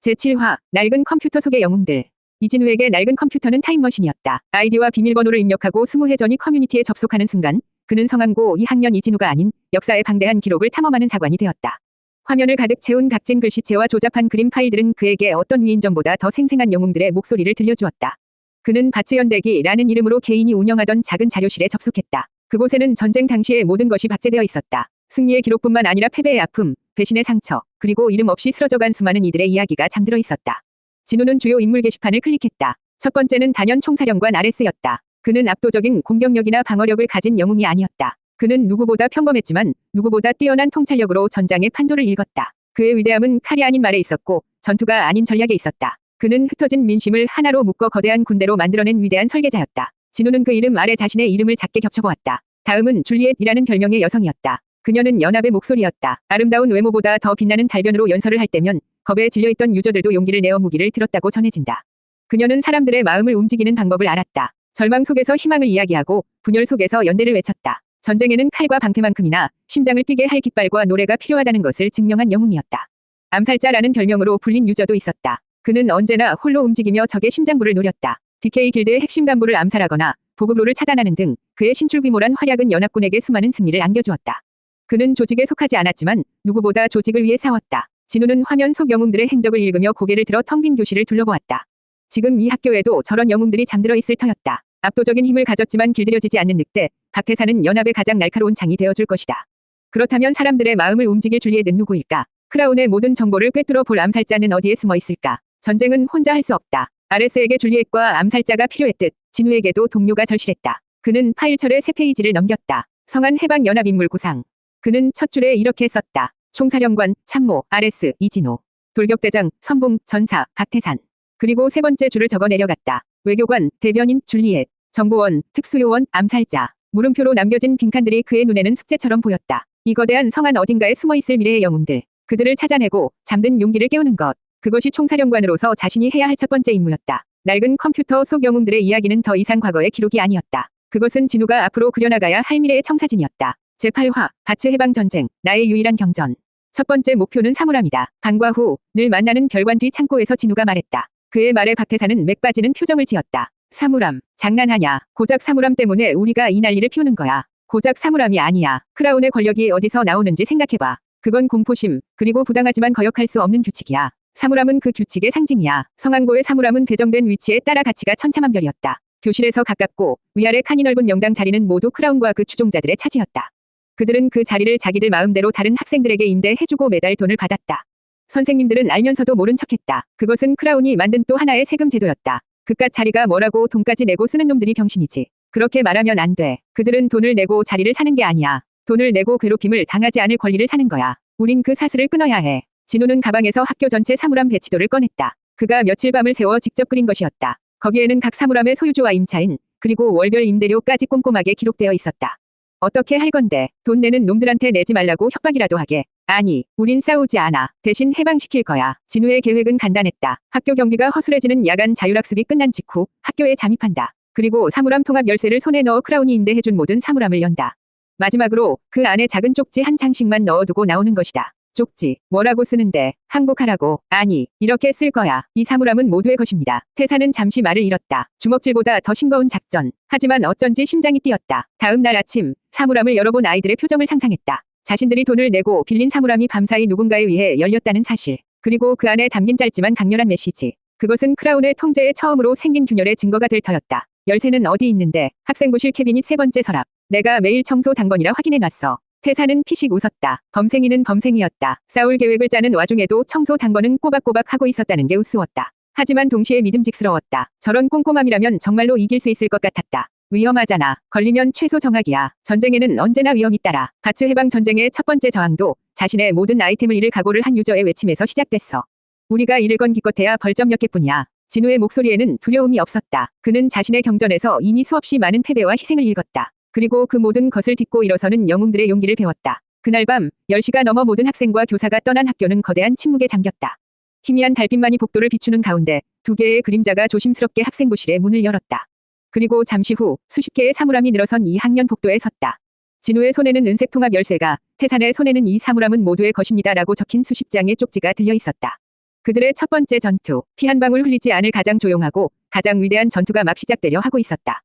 제7화 낡은 컴퓨터 속의 영웅들 이진우에게 낡은 컴퓨터는 타임머신이었다. 아이디와 비밀번호를 입력하고 20회 전이 커뮤니티에 접속하는 순간 그는 성한고 2학년 이진우가 아닌 역사의 방대한 기록을 탐험하는 사관이 되었다. 화면을 가득 채운 각진 글씨체와 조잡한 그림 파일들은 그에게 어떤 위인전보다 더 생생한 영웅들의 목소리를 들려주었다. 그는 바츠연대기라는 이름으로 개인이 운영하던 작은 자료실에 접속했다. 그곳에는 전쟁 당시의 모든 것이 박제되어 있었다. 승리의 기록뿐만 아니라 패배의 아픔, 배신의 상처, 그리고 이름 없이 쓰러져간 수많은 이들의 이야기가 잠들어 있었다. 진우는 주요 인물 게시판을 클릭했다. 첫 번째는 단연 총사령관 아레스였다. 그는 압도적인 공격력이나 방어력을 가진 영웅이 아니었다. 그는 누구보다 평범했지만 누구보다 뛰어난 통찰력으로 전장의 판도를 읽었다. 그의 위대함은 칼이 아닌 말에 있었고 전투가 아닌 전략에 있었다. 그는 흩어진 민심을 하나로 묶어 거대한 군대로 만들어낸 위대한 설계자였다. 진우는 그 이름 아래 자신의 이름을 작게 겹쳐보았다. 다음은 줄리엣이라는 별명의 여성이었다. 그녀는 연합의 목소리였다. 아름다운 외모보다 더 빛나는 달변으로 연설을 할 때면 겁에 질려있던 유저들도 용기를 내어 무기를 들었다고 전해진다. 그녀는 사람들의 마음을 움직이는 방법을 알았다. 절망 속에서 희망을 이야기하고 분열 속에서 연대를 외쳤다. 전쟁에는 칼과 방패만큼이나 심장을 뛰게 할 깃발과 노래가 필요하다는 것을 증명한 영웅이었다. 암살자라는 별명으로 불린 유저도 있었다. 그는 언제나 홀로 움직이며 적의 심장부를 노렸다. DK 길드의 핵심 간부를 암살하거나 보급로를 차단하는 등 그의 신출귀몰한 활약은 연합군에게 수많은 승리를 안겨주었다. 그는 조직에 속하지 않았지만 누구보다 조직을 위해 싸웠다. 진우는 화면 속 영웅들의 행적을 읽으며 고개를 들어 텅 빈 교실을 둘러보았다. 지금 이 학교에도 저런 영웅들이 잠들어 있을 터였다. 압도적인 힘을 가졌지만 길들여지지 않는 늑대, 박태사는 연합의 가장 날카로운 창이 되어줄 것이다. 그렇다면 사람들의 마음을 움직일 줄리엣은 누구일까? 크라운의 모든 정보를 꿰뚫어 볼 암살자는 어디에 숨어 있을까? 전쟁은 혼자 할 수 없다. 아레스에게 줄리엣과 암살자가 필요했듯 진우에게도 동료가 절실했다. 그는 파일철의 세 페이지를 넘겼다. 성한 해방 연합 인물 구상. 그는 첫 줄에 이렇게 썼다. 총사령관, 참모, 아레스, 이진호. 돌격대장, 선봉, 전사, 박태산. 그리고 세 번째 줄을 적어 내려갔다. 외교관, 대변인, 줄리엣. 정보원, 특수요원, 암살자. 물음표로 남겨진 빈칸들이 그의 눈에는 숙제처럼 보였다. 이 거대한 성안 어딘가에 숨어있을 미래의 영웅들. 그들을 찾아내고 잠든 용기를 깨우는 것. 그것이 총사령관으로서 자신이 해야 할 첫 번째 임무였다. 낡은 컴퓨터 속 영웅들의 이야기는 더 이상 과거의 기록이 아니었다. 그것은 진우가 앞으로 그려나가야 할 미래의 청사진이었다. 제8화, 바츠 해방 전쟁, 나의 유일한 경전. 첫 번째 목표는 사물함이다. 방과 후, 늘 만나는 별관 뒤 창고에서 진우가 말했다. 그의 말에 박태사는 맥 빠지는 표정을 지었다. 사물함, 장난하냐. 고작 사물함 때문에 우리가 이 난리를 피우는 거야. 고작 사물함이 아니야. 크라운의 권력이 어디서 나오는지 생각해봐. 그건 공포심, 그리고 부당하지만 거역할 수 없는 규칙이야. 사물함은 그 규칙의 상징이야. 성안고의 사물함은 배정된 위치에 따라 가치가 천차만별이었다. 교실에서 가깝고 위아래 칸이 넓은 영당 자리는 모두 크라운과 그 추종자들의 차지였다. 그들은 그 자리를 자기들 마음대로 다른 학생들에게 임대해주고 매달 돈을 받았다. 선생님들은 알면서도 모른 척했다. 그것은 크라운이 만든 또 하나의 세금 제도였다. 그깟 자리가 뭐라고 돈까지 내고 쓰는 놈들이 병신이지. 그렇게 말하면 안 돼. 그들은 돈을 내고 자리를 사는 게 아니야. 돈을 내고 괴롭힘을 당하지 않을 권리를 사는 거야. 우린 그 사슬을 끊어야 해. 진우는 가방에서 학교 전체 사물함 배치도를 꺼냈다. 그가 며칠 밤을 세워 직접 그린 것이었다. 거기에는 각 사물함의 소유주와 임차인, 그리고 월별 임대료까지 꼼꼼하게 기록되어 있었다. 어떻게 할 건데 돈 내는 놈들한테 내지 말라고 협박이라도 하게. 아니, 우린 싸우지 않아. 대신 해방시킬 거야. 진우의 계획은 간단했다. 학교 경비가 허술해지는 야간 자율학습이 끝난 직후 학교에 잠입한다. 그리고 사물함 통합 열쇠를 손에 넣어 크라운이 임대해준 모든 사물함을 연다. 마지막으로 그 안에 작은 쪽지 한 장씩만 넣어두고 나오는 것이다. 쪽지, 뭐라고 쓰는데, 항복하라고. 아니, 이렇게 쓸 거야. 이 사물함은 모두의 것입니다. 태사는 잠시 말을 잃었다. 주먹질보다 더 싱거운 작전. 하지만 어쩐지 심장이 뛰었다. 다음 날 아침, 사물함을 열어본 아이들의 표정을 상상했다. 자신들이 돈을 내고 빌린 사물함이 밤사이 누군가에 의해 열렸다는 사실. 그리고 그 안에 담긴 짧지만 강렬한 메시지. 그것은 크라운의 통제에 처음으로 생긴 균열의 증거가 될 터였다. 열쇠는 어디 있는데, 학생부실 캐비닛 세 번째 서랍. 내가 매일 청소 당번이라 확인해 놨어. 태사는 피식 웃었다. 범생이는 범생이었다. 싸울 계획을 짜는 와중에도 청소 당번은 꼬박꼬박 하고 있었다는 게 우스웠다. 하지만 동시에 믿음직스러웠다. 저런 꼼꼼함이라면 정말로 이길 수 있을 것 같았다. 위험하잖아. 걸리면 최소 정학이야. 전쟁에는 언제나 위험이 따라. 바츠 해방 전쟁의 첫 번째 저항도 자신의 모든 아이템을 잃을 각오를 한 유저의 외침에서 시작됐어. 우리가 잃을 건 기껏해야 벌점 몇 개뿐이야. 진우의 목소리에는 두려움이 없었다. 그는 자신의 경전에서 이미 수없이 많은 패배와 희생을 읽었다. 그리고 그 모든 것을 딛고 일어서는 영웅들의 용기를 배웠다. 그날 밤 10시가 넘어 모든 학생과 교사가 떠난 학교는 거대한 침묵에 잠겼다. 희미한 달빛만이 복도를 비추는 가운데 두 개의 그림자가 조심스럽게 학생부실의 문을 열었다. 그리고 잠시 후 수십 개의 사물함이 늘어선 이 학년 복도에 섰다. 진우의 손에는 은색 통합 열쇠가, 태산의 손에는 이 사물함은 모두의 것입니다라고 적힌 수십 장의 쪽지가 들려 있었다. 그들의 첫 번째 전투, 피 한 방울 흘리지 않을 가장 조용하고 가장 위대한 전투가 막 시작되려 하고 있었다.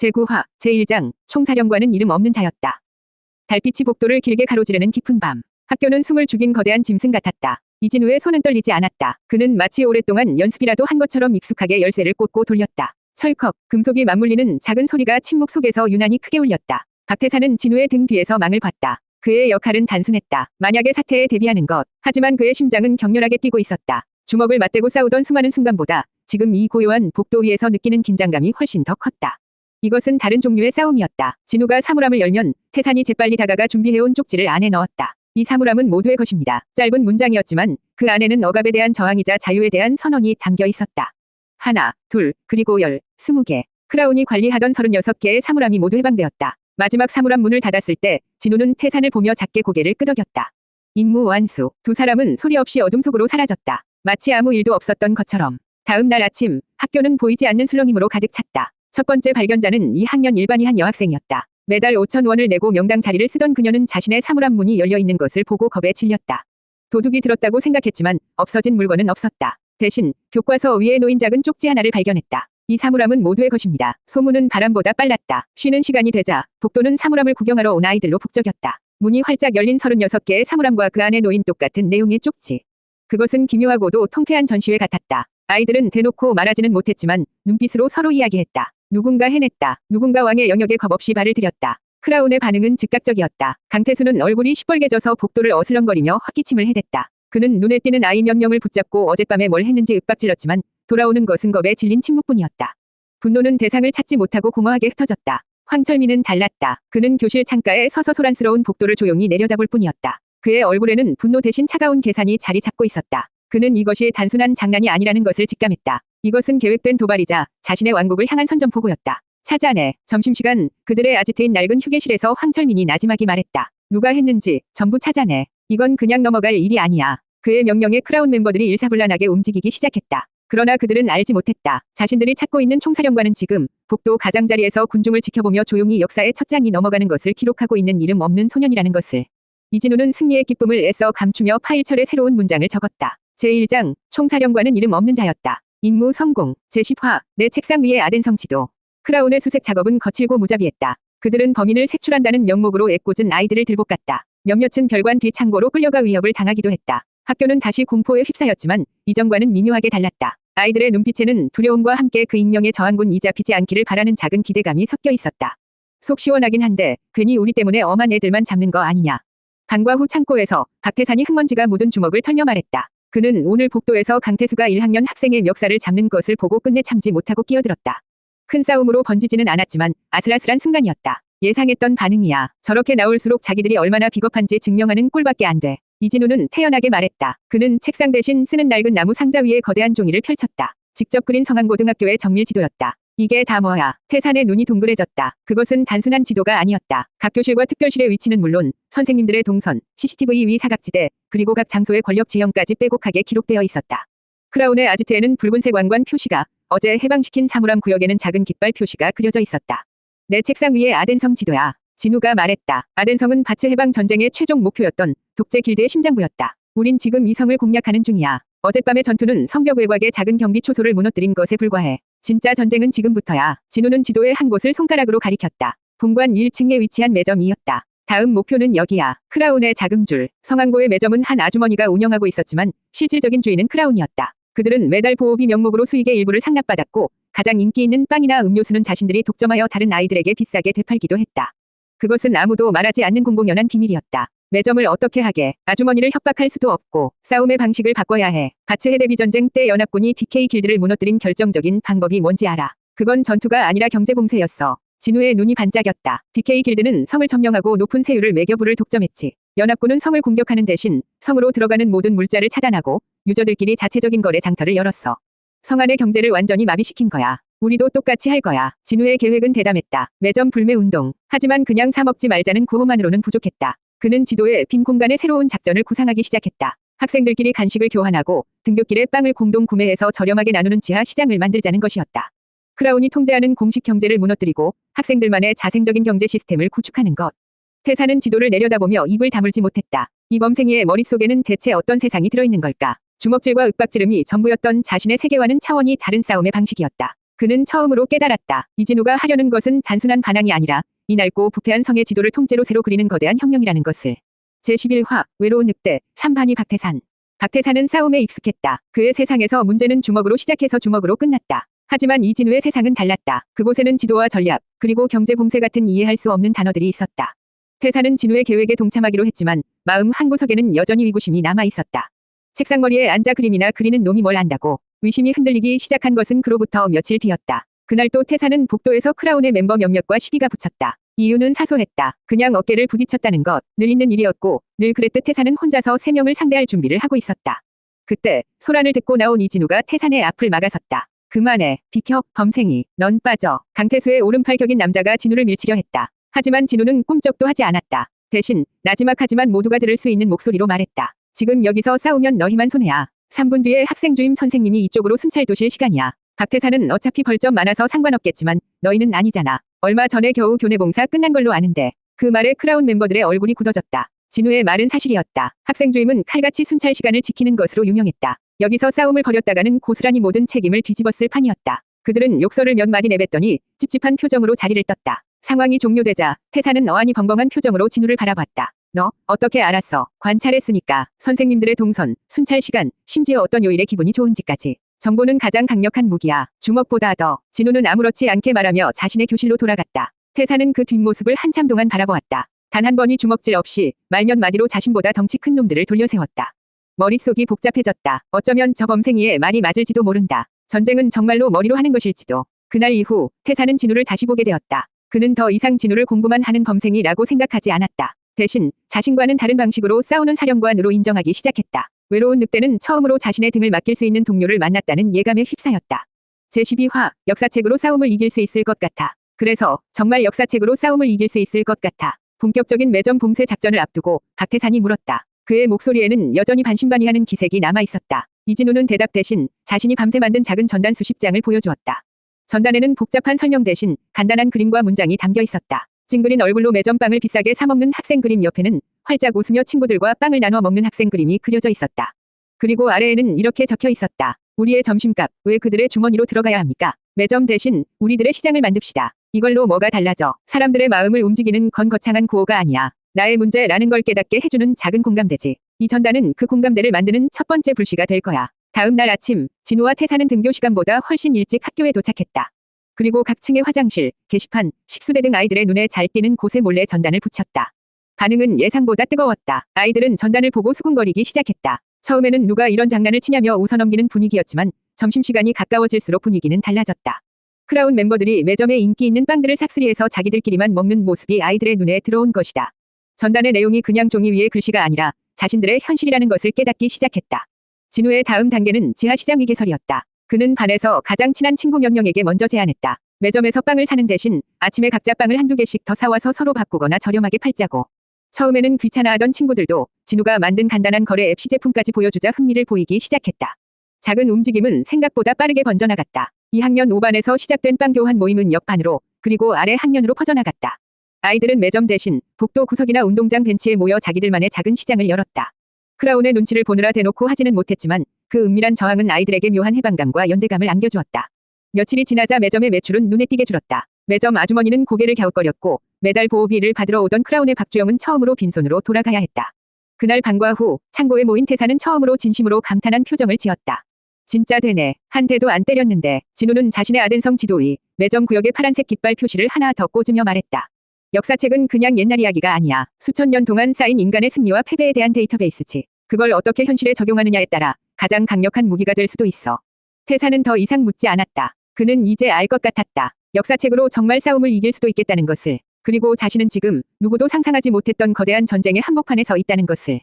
제9화, 제1장, 총사령관은 이름 없는 자였다. 달빛이 복도를 길게 가로지르는 깊은 밤. 학교는 숨을 죽인 거대한 짐승 같았다. 이진우의 손은 떨리지 않았다. 그는 마치 오랫동안 연습이라도 한 것처럼 익숙하게 열쇠를 꽂고 돌렸다. 철컥, 금속이 맞물리는 작은 소리가 침묵 속에서 유난히 크게 울렸다. 박태사는 진우의 등 뒤에서 망을 봤다. 그의 역할은 단순했다. 만약의 사태에 대비하는 것. 하지만 그의 심장은 격렬하게 뛰고 있었다. 주먹을 맞대고 싸우던 수많은 순간보다 지금 이 고요한 복도 위에서 느끼는 긴장감이 훨씬 더 컸다. 이것은 다른 종류의 싸움이었다. 진우가 사물함을 열면 태산이 재빨리 다가가 준비해온 쪽지를 안에 넣었다. 이 사물함은 모두의 것입니다. 짧은 문장이었지만 그 안에는 억압에 대한 저항이자 자유에 대한 선언이 담겨 있었다. 하나, 둘, 그리고 열, 스무 개. 크라운이 관리하던 36개의 사물함이 모두 해방되었다. 마지막 사물함 문을 닫았을 때 진우는 태산을 보며 작게 고개를 끄덕였다. 임무 완수. 두 사람은 소리 없이 어둠 속으로 사라졌다. 마치 아무 일도 없었던 것처럼. 다음 날 아침 학교는 보이지 않는 술렁임으로 가득 찼다. 첫 번째 발견자는 이 학년 일반이 한 여학생이었다. 매달 5천 원을 내고 명당 자리를 쓰던 그녀는 자신의 사물함 문이 열려 있는 것을 보고 겁에 질렸다. 도둑이 들었다고 생각했지만 없어진 물건은 없었다. 대신 교과서 위에 놓인 작은 쪽지 하나를 발견했다. 이 사물함은 모두의 것입니다. 소문은 바람보다 빨랐다. 쉬는 시간이 되자 복도는 사물함을 구경하러 온 아이들로 북적였다. 문이 활짝 열린 36개의 사물함과 그 안에 놓인 똑같은 내용의 쪽지. 그것은 기묘하고도 통쾌한 전시회 같았다. 아이들은 대놓고 말하지는 못했지만 눈빛으로 서로 이야기했다. 누군가 해냈다. 누군가 왕의 영역에 겁없이 발을 들였다. 크라운의 반응은 즉각적이었다. 강태수는 얼굴이 시뻘개져서 복도를 어슬렁거리며 헛기침을 해댔다. 그는 눈에 띄는 아이 몇 명을 붙잡고 어젯밤에 뭘 했는지 윽박질렀지만 돌아오는 것은 겁에 질린 침묵뿐이었다. 분노는 대상을 찾지 못하고 공허하게 흩어졌다. 황철민은 달랐다. 그는 교실 창가에 서서 소란스러운 복도를 조용히 내려다볼 뿐이었다. 그의 얼굴에는 분노 대신 차가운 계산이 자리 잡고 있었다. 그는 이것이 단순한 장난이 아니라는 것을 직감했다. 이것은 계획된 도발이자 자신의 왕국을 향한 선전포고였다. 찾아내 점심시간 그들의 아지트인 낡은 휴게실에서 황철민이 나지막이 말했다. 누가 했는지 전부 찾아내. 이건 그냥 넘어갈 일이 아니야. 그의 명령에 크라운 멤버들이 일사불란하게 움직이기 시작했다. 그러나 그들은 알지 못했다. 자신들이 찾고 있는 총사령관은 지금 복도 가장자리에서 군중을 지켜보며 조용히 역사의 첫 장이 넘어가는 것을 기록하고 있는 이름 없는 소년이라는 것을. 이진우는 승리의 기쁨을 애써 감추며 파일철에 새로운 문장을 적었다. 제1장 총사령관은 이름 없는 자였다. 임무 성공. 제10화 내 책상 위에 아덴 성 지도. 크라운의 수색 작업은 거칠고 무자비했다. 그들은 범인을 색출한다는 명목으로 애꿎은 아이들을 들볶았다. 몇몇은 별관 뒤 창고로 끌려가 위협을 당하기도 했다. 학교는 다시 공포에 휩싸였지만 이전과는 미묘하게 달랐다. 아이들의 눈빛에는 두려움과 함께 그 익명의 저항군 이 잡히지 않기를 바라는 작은 기대감이 섞여 있었다. 속 시원하긴 한데 괜히 우리 때문에 엄한 애들만 잡는 거 아니냐. 방과 후 창고에서 박태산이 흙먼지가 묻은 주먹을 털며 말했다. 그는 오늘 복도에서 강태수가 1학년 학생의 멱살을 잡는 것을 보고 끝내 참지 못하고 끼어들었다. 큰 싸움으로 번지지는 않았지만 아슬아슬한 순간이었다. 예상했던 반응이야. 저렇게 나올수록 자기들이 얼마나 비겁한지 증명하는 꼴밖에 안 돼. 이진우는 태연하게 말했다. 그는 책상 대신 쓰는 낡은 나무 상자 위에 거대한 종이를 펼쳤다. 직접 그린 성안고등학교의 정밀 지도였다. 이게 다 뭐야. 태산의 눈이 동그래졌다. 그것은 단순한 지도가 아니었다. 각 교실과 특별실의 위치는 물론 선생님들의 동선, CCTV 위 사각지대, 그리고 각 장소의 권력 지형까지 빼곡하게 기록되어 있었다. 크라운의 아지트에는 붉은색 왕관 표시가, 어제 해방시킨 사물함 구역에는 작은 깃발 표시가 그려져 있었다. 내 책상 위에 아덴성 지도야. 진우가 말했다. 아덴성은 바츠 해방 전쟁의 최종 목표였던 독재 길드의 심장부였다. 우린 지금 이 성을 공략하는 중이야. 어젯밤의 전투는 성벽 외곽의 작은 경비 초소를 무너뜨린 것에 불과해. 진짜 전쟁은 지금부터야. 진우는 지도의 한 곳을 손가락으로 가리켰다. 본관 1층에 위치한 매점이었다. 다음 목표는 여기야. 크라운의 자금줄. 성안고의 매점은 한 아주머니가 운영하고 있었지만 실질적인 주인은 크라운이었다. 그들은 매달 보호비 명목으로 수익의 일부를 상납받았고 가장 인기 있는 빵이나 음료수는 자신들이 독점하여 다른 아이들에게 비싸게 되팔기도 했다. 그것은 아무도 말하지 않는 공공연한 비밀이었다. 매점을 어떻게 하게 아주머니를 협박할 수도 없고 싸움의 방식을 바꿔야 해. 바츠 해대비 전쟁 때 연합군이 DK 길드를 무너뜨린 결정적인 방법이 뭔지 알아. 그건 전투가 아니라 경제봉쇄였어. 진우의 눈이 반짝였다. DK 길드는 성을 점령하고 높은 세율을 매겨 부를 독점했지. 연합군은 성을 공격하는 대신 성으로 들어가는 모든 물자를 차단하고 유저들끼리 자체적인 거래 장터를 열었어. 성 안의 경제를 완전히 마비시킨 거야. 우리도 똑같이 할 거야. 진우의 계획은 대담했다. 매점 불매 운동. 하지만 그냥 사 먹지 말자는 구호만으로는 부족했다. 그는 지도에 빈 공간에 새로운 작전을 구상하기 시작했다. 학생들끼리 간식을 교환하고 등굣길에 빵을 공동 구매해서 저렴하게 나누는 지하 시장을 만들자는 것이었다. 크라운이 통제하는 공식 경제를 무너뜨리고 학생들만의 자생적인 경제 시스템을 구축하는 것. 태사는 지도를 내려다보며 입을 다물지 못했다. 이 범생이의 머릿속에는 대체 어떤 세상이 들어있는 걸까? 주먹질과 윽박지름이 전부였던 자신의 세계와는 차원이 다른 싸움의 방식이었다. 그는 처음으로 깨달았다. 이진우가 하려는 것은 단순한 반항이 아니라 이 낡고 부패한 성의 지도를 통째로 새로 그리는 거대한 혁명이라는 것을. 제11화 외로운 늑대 3반이 박태산. 박태산은 싸움에 익숙했다. 그의 세상에서 문제는 주먹으로 시작해서 주먹으로 끝났다. 하지만 이진우의 세상은 달랐다. 그곳에는 지도와 전략, 그리고 경제 봉쇄 같은 이해할 수 없는 단어들이 있었다. 태산은 진우의 계획에 동참하기로 했지만 마음 한구석에는 여전히 위구심이 남아 있었다. 책상머리에 앉아 그림이나 그리는 놈이 뭘 안다고 의심이 흔들리기 시작한 것은 그로부터 며칠 뒤였다. 그날 또 태산은 복도에서 크라운의 멤버 몇몇과 시비가 붙였다. 이유는 사소했다. 그냥 어깨를 부딪혔다는 것, 늘 있는 일이었고 늘 그랬듯 태산은 혼자서 세 명을 상대할 준비를 하고 있었다. 그때 소란을 듣고 나온 이진우가 태산의 앞을 막아섰다. 그만해, 비켜, 범생이, 넌 빠져. 강태수의 오른팔 격인 남자가 진우를 밀치려 했다. 하지만 진우는 꿈쩍도 하지 않았다. 대신 나지막하지만 모두가 들을 수 있는 목소리로 말했다. 지금 여기서 싸우면 너희만 손해야. 3분 뒤에 학생 주임 선생님이 이쪽으로 순찰 도실 시간이야. 박태사는 어차피 벌점 많아서 상관없겠지만 너희는 아니잖아. 얼마 전에 겨우 교내 봉사 끝난 걸로 아는데 그 말에 크라운 멤버들의 얼굴이 굳어졌다. 진우의 말은 사실이었다. 학생 주임은 칼같이 순찰 시간을 지키는 것으로 유명했다. 여기서 싸움을 벌였다가는 고스란히 모든 책임을 뒤집었을 판이었다. 그들은 욕설을 몇 마디 내뱉더니 찝찝한 표정으로 자리를 떴다. 상황이 종료되자 태사는 어안이 벙벙한 표정으로 진우를 바라봤다. 너 어떻게 알았어? 관찰했으니까 선생님들의 동선, 순찰 시간, 심지어 어떤 요일에 기분이 좋은지까지. 정보는 가장 강력한 무기야. 주먹보다 더. 진우는 아무렇지 않게 말하며 자신의 교실로 돌아갔다. 태사는 그 뒷모습을 한참 동안 바라보았다. 단 한 번이 주먹질 없이 말몇 마디로 자신보다 덩치 큰 놈들을 돌려세웠다. 머릿속이 복잡해졌다. 어쩌면 저 범생이의 말이 맞을지도 모른다. 전쟁은 정말로 머리로 하는 것일지도. 그날 이후 태사는 진우를 다시 보게 되었다. 그는 더 이상 진우를 공부만 하는 범생이라고 생각하지 않았다. 대신 자신과는 다른 방식으로 싸우는 사령관으로 인정하기 시작했다. 외로운 늑대는 처음으로 자신의 등을 맡길 수 있는 동료를 만났다는 예감에 휩싸였다. 제12화 역사책으로 싸움을 이길 수 있을 것 같아. 그래서 정말 역사책으로 싸움을 이길 수 있을 것 같아. 본격적인 매점 봉쇄 작전을 앞두고 박태산이 물었다. 그의 목소리에는 여전히 반신반의하는 기색이 남아 있었다. 이진우는 대답 대신 자신이 밤새 만든 작은 전단 수십 장을 보여주었다. 전단에는 복잡한 설명 대신 간단한 그림과 문장이 담겨 있었다. 찡그린 얼굴로 매점빵을 비싸게 사먹는 학생 그림 옆에는 활짝 웃으며 친구들과 빵을 나눠 먹는 학생 그림이 그려져 있었다. 그리고 아래에는 이렇게 적혀 있었다. 우리의 점심값, 왜 그들의 주머니로 들어가야 합니까? 매점 대신 우리들의 시장을 만듭시다. 이걸로 뭐가 달라져? 사람들의 마음을 움직이는 건 거창한 구호가 아니야. 나의 문제라는 걸 깨닫게 해주는 작은 공감대지. 이 전단은 그 공감대를 만드는 첫 번째 불씨가 될 거야. 다음 날 아침, 진우와 태사는 등교 시간보다 훨씬 일찍 학교에 도착했다. 그리고 각 층의 화장실, 게시판, 식수대 등 아이들의 눈에 잘 띄는 곳에 몰래 전단을 붙였다. 반응은 예상보다 뜨거웠다. 아이들은 전단을 보고 수군거리기 시작했다. 처음에는 누가 이런 장난을 치냐며 웃어넘기는 분위기였지만 점심시간이 가까워질수록 분위기는 달라졌다. 크라운 멤버들이 매점에 인기 있는 빵들을 삭스리해서 자기들끼리만 먹는 모습이 아이들의 눈에 들어온 것이다. 전단의 내용이 그냥 종이 위의 글씨가 아니라 자신들의 현실이라는 것을 깨닫기 시작했다. 진우의 다음 단계는 지하시장 위개설이었다. 그는 반에서 가장 친한 친구 몇 명에게 먼저 제안했다. 매점에서 빵을 사는 대신 아침에 각자 빵을 한두 개씩 더 사와서 서로 바꾸거나 저렴하게 팔자고. 처음에는 귀찮아하던 친구들도 진우가 만든 간단한 거래 앱 시제품까지 보여주자 흥미를 보이기 시작했다. 작은 움직임은 생각보다 빠르게 번져나갔다. 2학년 5반에서 시작된 빵 교환 모임은 옆반으로 그리고 아래 학년으로 퍼져나갔다. 아이들은 매점 대신 복도 구석이나 운동장 벤치에 모여 자기들만의 작은 시장을 열었다. 크라운의 눈치를 보느라 대놓고 하지는 못했지만 그 은밀한 저항은 아이들에게 묘한 해방감과 연대감을 안겨주었다. 며칠이 지나자 매점의 매출은 눈에 띄게 줄었다. 매점 아주머니는 고개를 갸웃거렸고 매달 보호비를 받으러 오던 크라운의 박주영은 처음으로 빈손으로 돌아가야 했다. 그날 방과 후 창고에 모인 태사는 처음으로 진심으로 감탄한 표정을 지었다. 진짜 되네. 한 대도 안 때렸는데 진우는 자신의 아덴성 지도위 매점 구역의 파란색 깃발 표시를 하나 더 꽂으며 말했다. 역사책은 그냥 옛날 이야기가 아니야. 수천 년 동안 쌓인 인간의 승리와 패배에 대한 데이터베이스지. 그걸 어떻게 현실에 적용하느냐에 따라 가장 강력한 무기가 될 수도 있어. 태사는 더 이상 묻지 않았다. 그는 이제 알 것 같았다. 역사책으로 정말 싸움을 이길 수도 있겠다는 것을. 그리고 자신은 지금 누구도 상상하지 못했던 거대한 전쟁의 한복판에 서 있다는 것을.